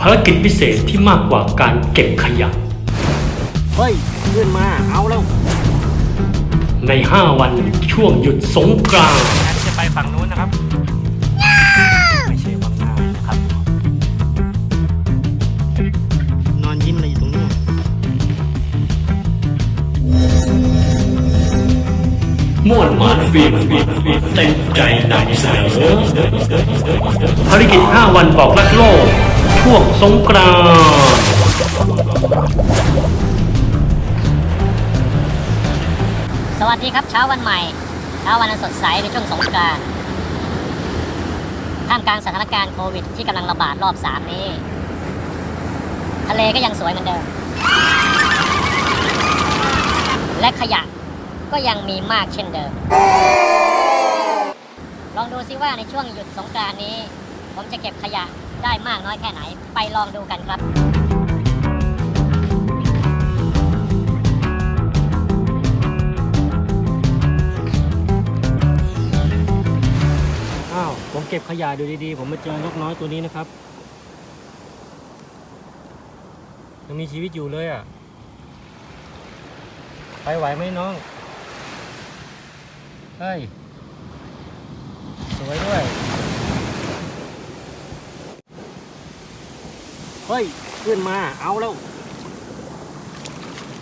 ภารกิจพิเศษที่มากกว่าการเก็บขยะ เฮ้ยขึ้นมา เอาแล้วใน 5 วันช่วงหยุดสงกรานต์งั้นจะไปฝั่งนู้นนะครับ ไม่ใช่ฝั่งหน้านะครับ นอนยิ้มอะไรอยู่ตรงนี้ ม่วนหมานฟินเต็มใจนำเสนอภารกิจ 5 วันบอกรักโลก ช่วงสงกรานต์สวัสดีครับเช้าวันใหม่เช้าวันอันสดใสในช่วงสงกรานต์ท่ามกลางสถานการณ์โควิด ที่กำลังระบาดรอบสามนี้ ทะเลก็ยังสวยเหมือนเดิม และขยะก็ยังมีมากเช่นเดิม ลองดูซิว่าในช่วงหยุดสงกรานต์นี้ ผมจะเก็บขยะ ได้มากน้อยแค่ไหน ไปลองดูกันครับ อ้าว ผมเก็บขยะดูดีๆ ผมมาเจอนกน้อยตัวนี้นะครับ ยังมีชีวิตอยู่เลยอะ ไปไหวไหมน้อง เฮ้ย สวยด้วย เฮ้ยขึ้นมาเอาแล้ว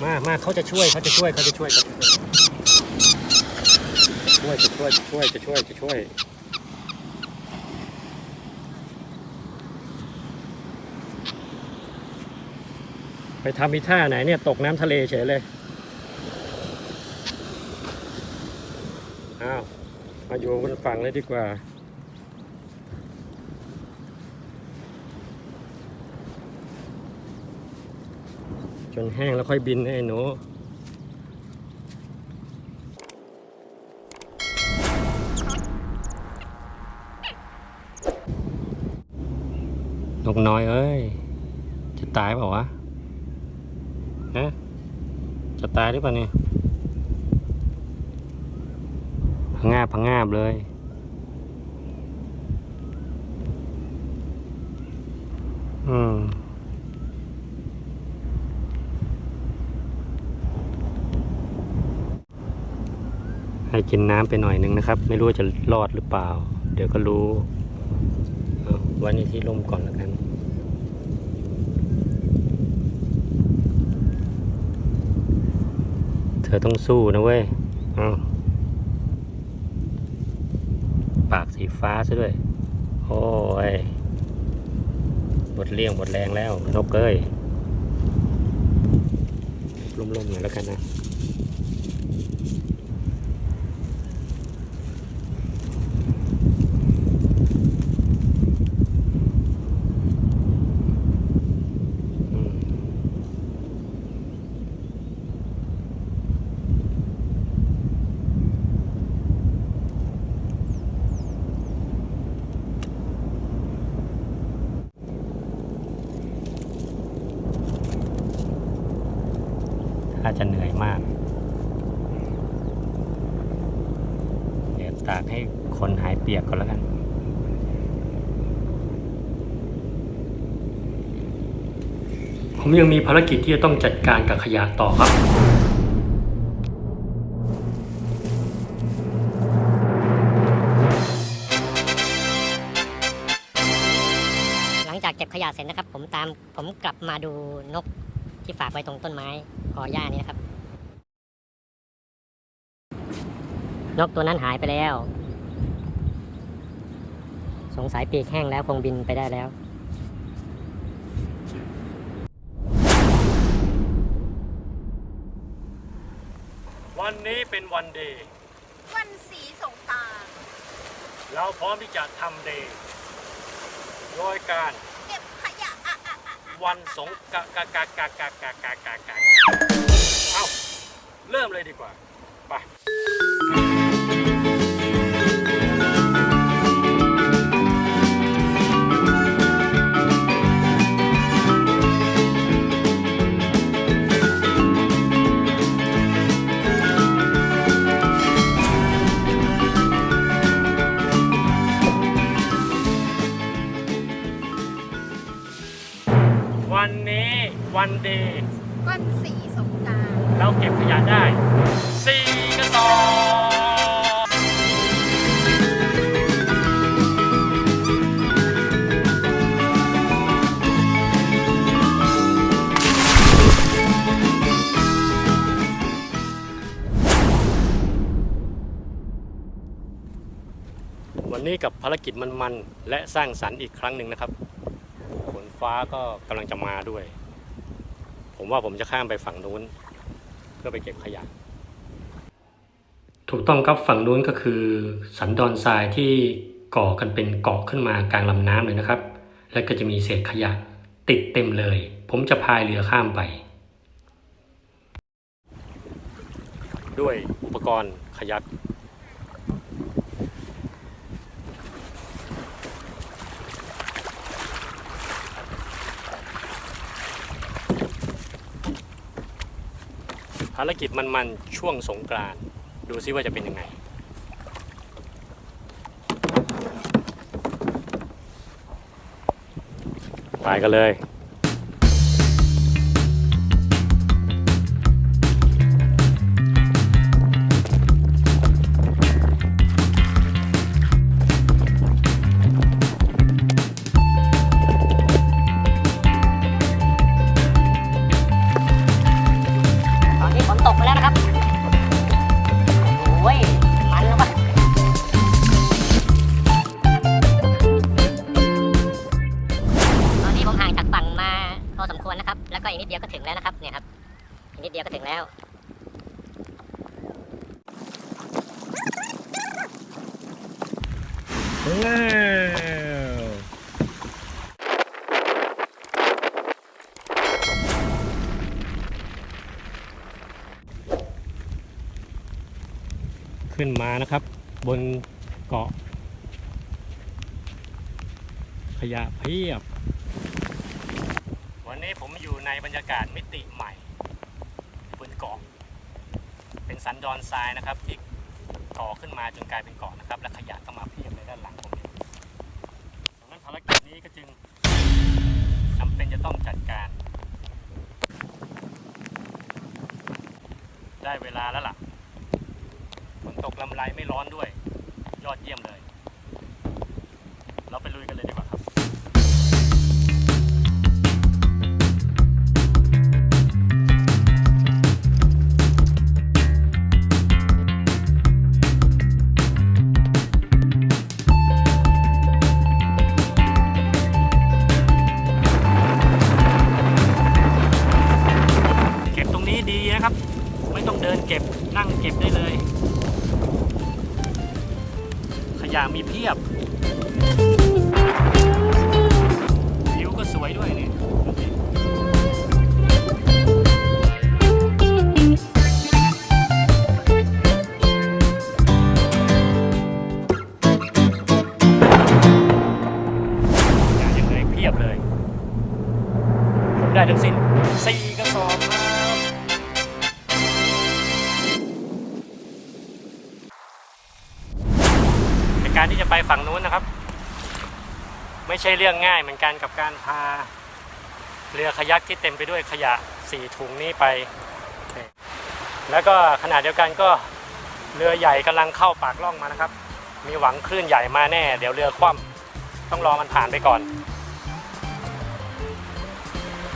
มามาเขาจะช่วยเขาจะช่วยเขาจะช่วยจะช่วยจะช่วยจะช่วยจะช่วยจะช่วยไปทำมีท่าไหนเนี่ย ตกน้ำทะเลเฉยเลย อ้าว มาอยู่บนฝั่งเลยดีกว่า จนแห้งแล้วค่อยบินนะไอ้หนูนกน้อยเอ้ย จะตายเปล่าวะฮะจะตายหรือเปล่าเนี่ยพงงาบพงงาบเลยอืม ให้กินน้ำไปหน่อยนึงนะครับ ไม่รู้จะรอดหรือเปล่า เดี๋ยวก็รู้เอาไว้ในที่ร่มก่อนแล้วกันเธอต้องสู้นะเว้ยเอปากสีฟ้าซะด้วย โอ้ยหมดเรี่ยงหมดแรงแล้วนกเอ้ยล่มๆหน่อยแล้วกันนะ จะเหนื่อยมากเดี๋ยวตากให้คนหายเปียกก่อนแล้วกันผมยังมีภารกิจที่จะต้องจัดการกับขยะต่อครับ หลังจากเก็บขยะเสร็จนะครับ ผมตามผมกลับมาดูนก ที่ฝากไว้ตรงต้นไม้กอหญ้านี้นะครับ นกตัวนั้นหายไปแล้ว สงสัยปีกแห้งแล้วคงบินไปได้แล้ววันนี้เป็นวันเดย์ วันสีสงกรารเราพร้อมที่จะทำเดย์โดยการ วันสงกากากากากากากากากาเอ้าเริ่มเลยดีกว่า ไป วันดีวันสีสงกรารเราเก็บขยะได้สี่กระสอบวันนี้กับภารกิจมันๆและสร้างสรรค์อีกครั้งหนึ่งนะครับฝนฟ้าก็กำลังจะมาด้วย ผมว่าผมจะข้ามไปฝั่งนู้น เพื่อไปเก็บขยะ ถูกต้องครับฝั่งนู้นก็คือ สันดอนทรายที่ก่อกันเป็นเกาะขึ้นมากลางลำน้ำเลยนะครับ แล้วก็จะมีเศษขยะติดเต็มเลย ผมจะพายเรือข้ามไป ด้วยอุปกรณ์ขยัก ภารกิจมันๆช่วงสงกรานดูซิว่าจะเป็นยังไง ไปกันเลย ขึ้นมานะครับ บนเกาะ ขยะเพียบ วันนี้ผมอยู่ในบรรยากาศมิติใหม่ บนเกาะ เป็นสันดอนทรายนะครับที่ก่อขึ้นมาจนกลายเป็นเกาะนะครับ และขยะก็มาานหลังผมเนี่ยดังนั้นภารกิจนี้ก็จึงจำเป็นจะต้องจัดการ ได้เวลาแล้วล่ะฝนตกลำไรไม่ร้อนด้วย ยอดเยี่ยมเลย ไม่ต้องเดินเก็บนั่งเก็บได้เลย ขยะมีเพียบวิวก็สวยด้วยเนี่ยขยะยังเลืออีกเพียบเลยผมได้ทั้งสิ้น การที่จะไปฝั่งนู้นนะครับ ไม่ใช่เรื่องง่ายเหมือนกันกับการพาเรือขยักที่เต็มไปด้วยขยะสี่ถุงนี้ไป แล้วก็ขณะเดียวกันก็เรือใหญ่กำลังเข้าปากล่องมานะครับ มีหวังคลื่นใหญ่มาแน่ เดี๋ยวเรือคว่ำต้องรอมันผ่านไปก่อน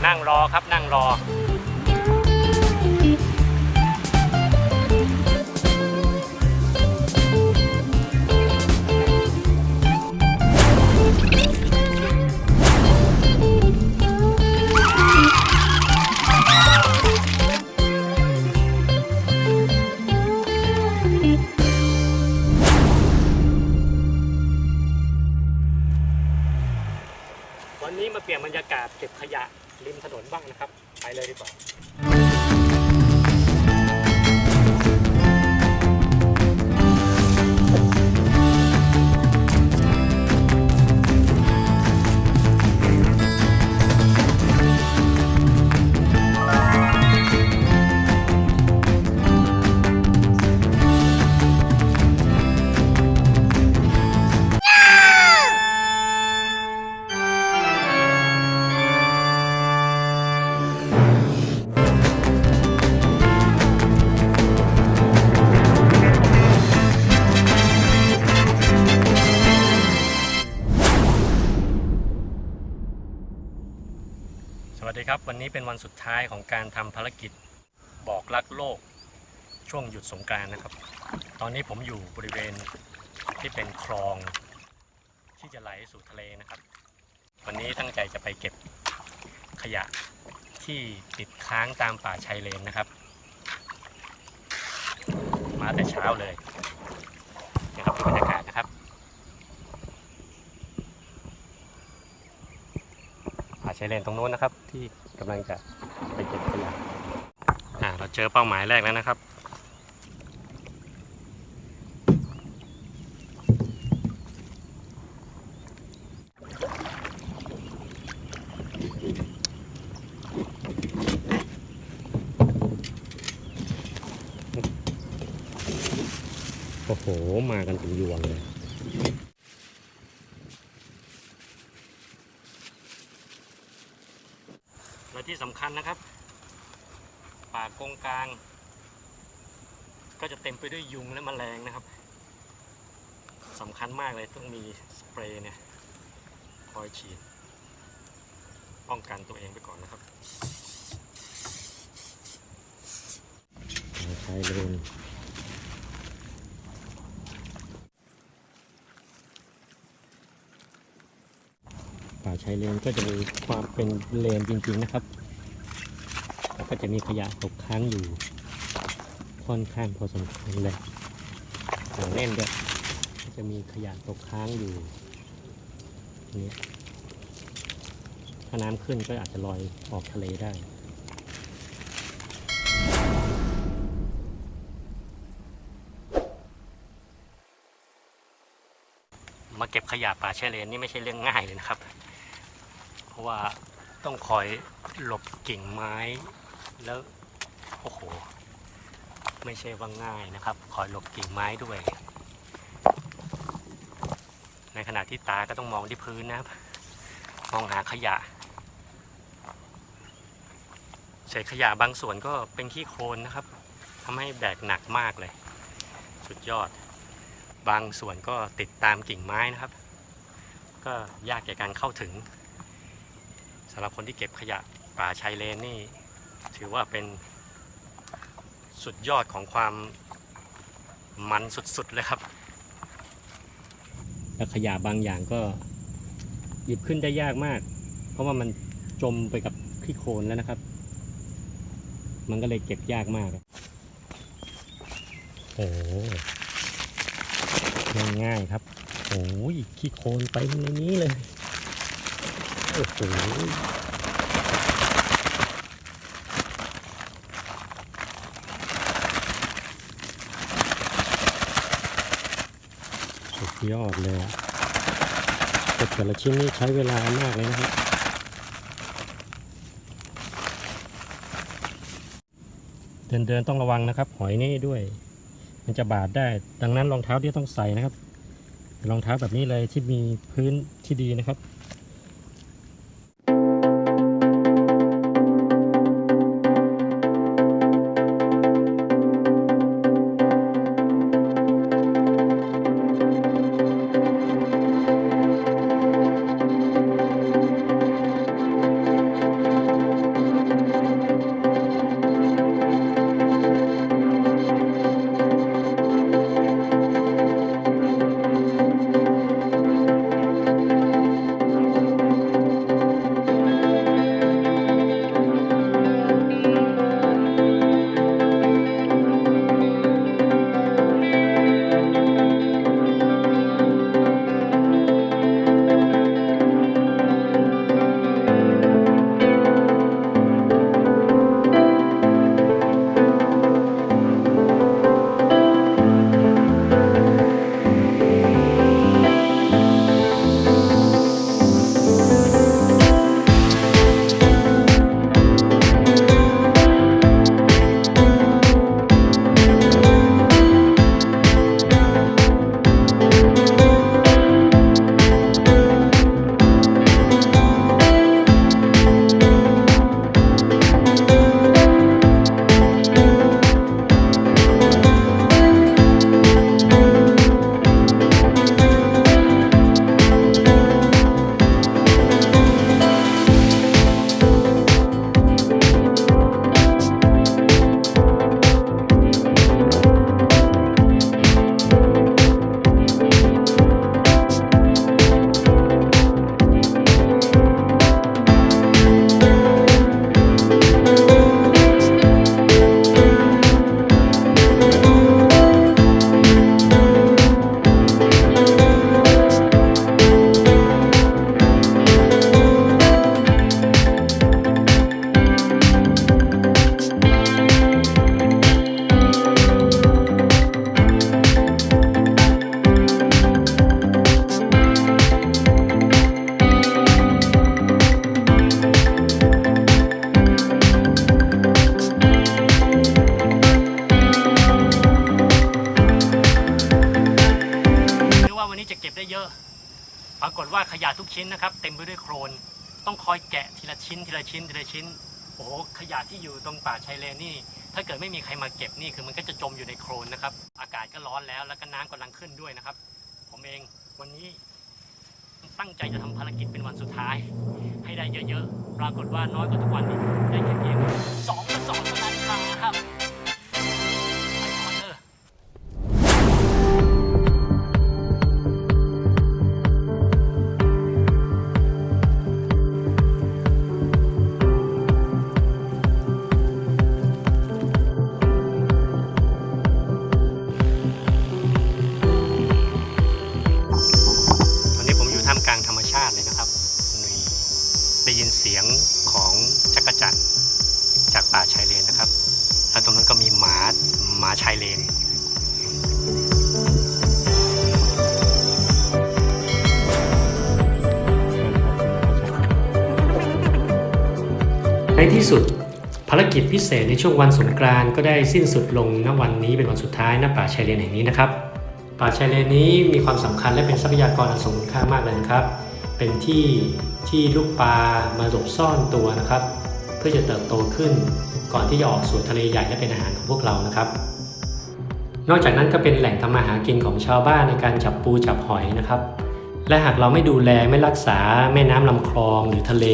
นั่งรอครับนั่งรอ วันสุดท้ายของการทำภารกิจบอกรักโลก ช่วงหยุดสงกรานต์นะครับ ตอนนี้ผมอยู่บริเวณที่เป็นคลอง ที่จะไหลสู่ทะเลนะครับ วันนี้ตั้งใจจะไปเก็บขยะที่ติดค้างตามป่าชายเลนนะครับ มาแต่เช้าเลยนะครับดูบรรยากาศนะครับ ป่า ชายเลนตรงนู้นนะครับ ที่กำลังจะไปเก็บขยะอ่าเราเจอเป้าหมายแรกแล้วนะครับ โอ้โห มากันถึงยวงเลย และที่ สำคัญนะครับ ป่ากงกลาง ก็จะเต็มไปด้วยยุงและแมลงนะครับสำคัญมากเลยต้องมีสเปรย์เนี่ยคอยฉีดป้องกันตัวเองไปก่อนนะครับใช้เลนป่าชายเลนก็จะมีความเป็นเลนจริงๆนะครับ ก็จะมีขยะตกค้างอยู่ค่อนข้างพอสมควรเลยหางแน่นด้วยก็จะมีขยะตกค้างอยู่นี่ถ้าน้ำขึ้นก็อาจจะลอยออกทะเลได้มาเก็บขยะป่าชายเลนนี่ไม่ใช่เรื่องง่ายเลยนะครับ เพราะว่าต้องคอยหลบกิ่งไม้ แล้วโอ้โห ไม่ใช่ว่าง่ายนะครับ คอยหลบกิ่งไม้ด้วย ในขณะที่ตาก็ต้องมองที่พื้นนะครับ มองหาขยะ เศษขยะบางส่วนก็เป็นขี้โคลนนะครับทำให้แบกหนักมากเลย สุดยอด บางส่วนก็ติดตามกิ่งไม้นะครับ ก็ยากแก่การเข้าถึงสำหรับคนที่เก็บขยะป่าชายเลนนี่ ถือว่าเป็นสุดยอดของความมันสุดๆเลยครับ แล้วขยะบางอย่างก็หยิบขึ้นได้ยากมาก เพราะว่ามันจมไปกับขี้โคลนแล้วนะครับ มันก็เลยเก็บยากมากโอ้โหง่ายๆครับโอ้ยขี้โคลนไปในนี้เลยโอ้โห ยอดเลยแต่แต่ละชิ้นนี้ใช้เวลามากเลยนะครับ เดินเดินๆต้องระวังนะครับ หอยนี่ด้วย มันจะบาดได้ ดังนั้นรองเท้าที่ต้องใส่นะครับรองเท้าแบบนี้เลยที่มีพื้นที่ดีนะครับากฏว่าขยะทุกชิ้นนะครับ เต็มไปด้วยโครน ต้องคอยแกะทีละชิ้นทีละชิ้นทีละชิ้น โอ้โหขยะที่อยู่ตรงป่าชายเลนนี่ ถ้าเกิดไม่มีใครมาเก็บนี่คือมันก็จะจมอยู่ในโคลนนะครับ อากาศก็ร้อนแล้วแล้วก็น้ำกำลังขึ้นด้วยนะครับ ผมเองวันนี้ตั้งใจจะทำภารกิจเป็นวันสุดท้าย ให้ได้เยอะๆ ปรากฏว่าน้อยกว่าทุกวันนี้ได้แค่เพียงสองกระสอบเท่านั้น สียงของจักรจั่นจากป่าชายเลนนะครับ แล้วตรงนั้นก็มีหมาหมาชายเลนในที่สุดภารกิจพิเศษในช่วงวันสงกรานต์ก็ได้สิ้นสุดลงณวันนี้เป็นวันสุดท้ายณป่าชายเลนแห่งนี้นะครับ ป่าชายเลนนี้มีความสำคัญและเป็นทรัพยากรอันทรงคุณค่ามากเลยนะครับ เป็นที่ที่ลูกปลามาหลบซ่อนตัวนะครับ เพื่อจะเติบโตขึ้นก่อนที่จะออกสู่ทะเลใหญ่และเป็นอาหารของพวกเรานะครับ นอกจากนั้นก็เป็นแหล่งทำมาหากินของชาวบ้านในการจับปูจับหอยนะครับ และหากเราไม่ดูแลไม่รักษาแม่น้ำลำคลองหรือทะเล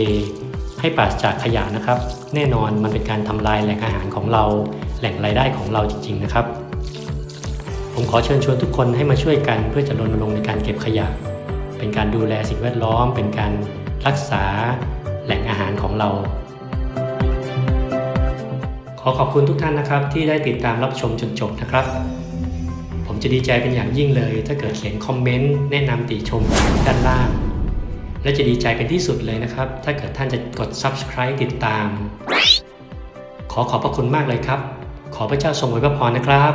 ให้ปราศจากขยะนะครับ แน่นอนมันเป็นการทำลายแหล่งอาหารของเรา แหล่งรายได้ของเราจริง ๆ นะครับ ผมขอเชิญชวนทุกคนให้มาช่วยกันเพื่อจะรณรงค์ในการเก็บขยะ เป็นการดูแลสิ่งแวดล้อม เป็นการรักษาแหล่งอาหารของเรา ขอขอบคุณทุกท่านนะครับ ที่ได้ติดตามรับชมจนจบนะครับ ผมจะดีใจเป็นอย่างยิ่งเลย ถ้าเกิดเขียนคอมเมนต์แนะนำติชมด้านล่าง และจะดีใจเป็นที่สุดเลยนะครับ ถ้าเกิดท่านจะกด subscribe ติดตาม ขอขอบพระคุณมากเลยครับ ขอพระเจ้าทรงอวยพระพรนะครับ